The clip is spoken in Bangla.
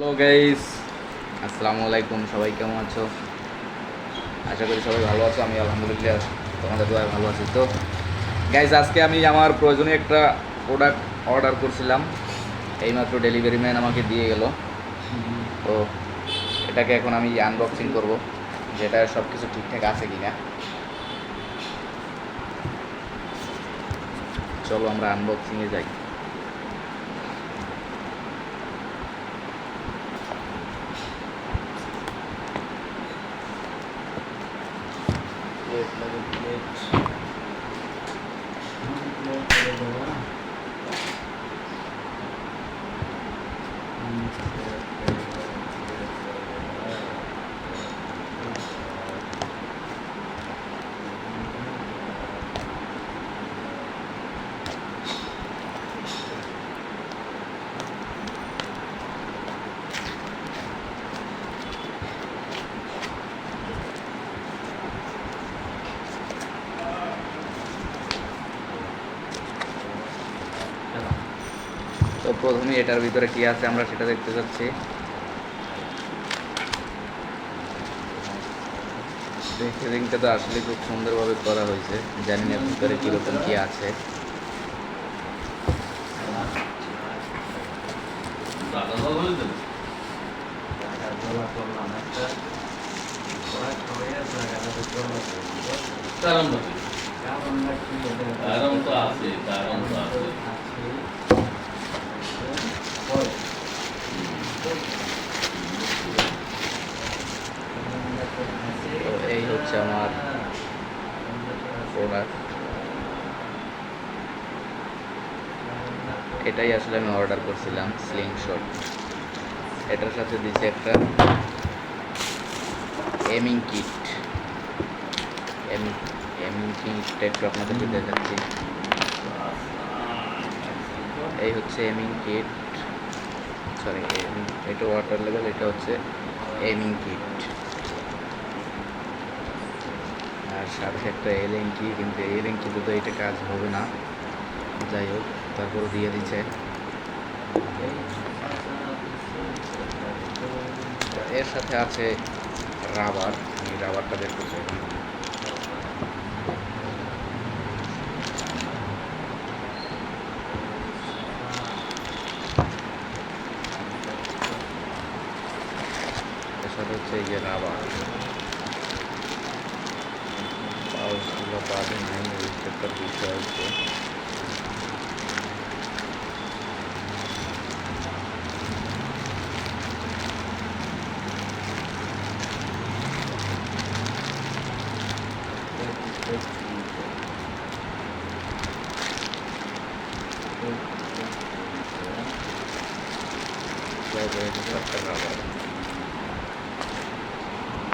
হ্যালো গাইস আসসালামু আলাইকুম, সবাই কেমন আছো? আশা করি সবাই ভালো আছো, আমি আলহামদুলিল্লাহ তোমাদের দোয়ায় ভালো আছি। তো গাইস আজকে আমি আমার প্রয়োজনীয় একটা প্রোডাক্ট অর্ডার করছিলাম। এইমাত্র ডেলিভারি ম্যান আমাকে দিয়ে গেল। তো, এটাকে এখন আমি আনবক্সিং করব, যেটা সব কিছু ঠিকঠাক আছে কিনা। চলো আমরা আনবক্সিংয়ে যাই। প্লেট লাগে প্লেট প্লেট তো প্রথমে এটার ভিতরে কি আছে আমরা সেটা দেখতে যাচ্ছি। রিংটা তো আসলে খুব সুন্দরভাবে করা হয়েছে। জানি না ভিতরে কীরকম কি আছে। কারণ তো আছে কারণ তো আছে আছে হয় তো এই হচ্ছে আমার প্রোডাক্ট এটাই আসলে আমি অর্ডার করছিলাম স্লিং শট এটার সাথে দিচ্ছে একটা এমিং কিট এমিং এমিং কিটটা একটু আপনাদেরকে দেখাচ্ছি। এই হচ্ছে এমিং কিট সরি এটা ওয়াটার লেভেল এটা হচ্ছে এমিং কিট সাথে একটা এলিঙ্কি কিন্তু এলিঙ্কিতে তো এটা কাজ হবে না। যাই হোক তারপর দিয়ে দিচ্ছে এর সাথে আছে রাবার। আমি রাবারটা বের করছি এখন। এর সাথে হচ্ছে এই যে রাবার। পাউচগুলো পাবে নাই ওই একটা বিষয় আছে তারপরে এটা একটা রাবার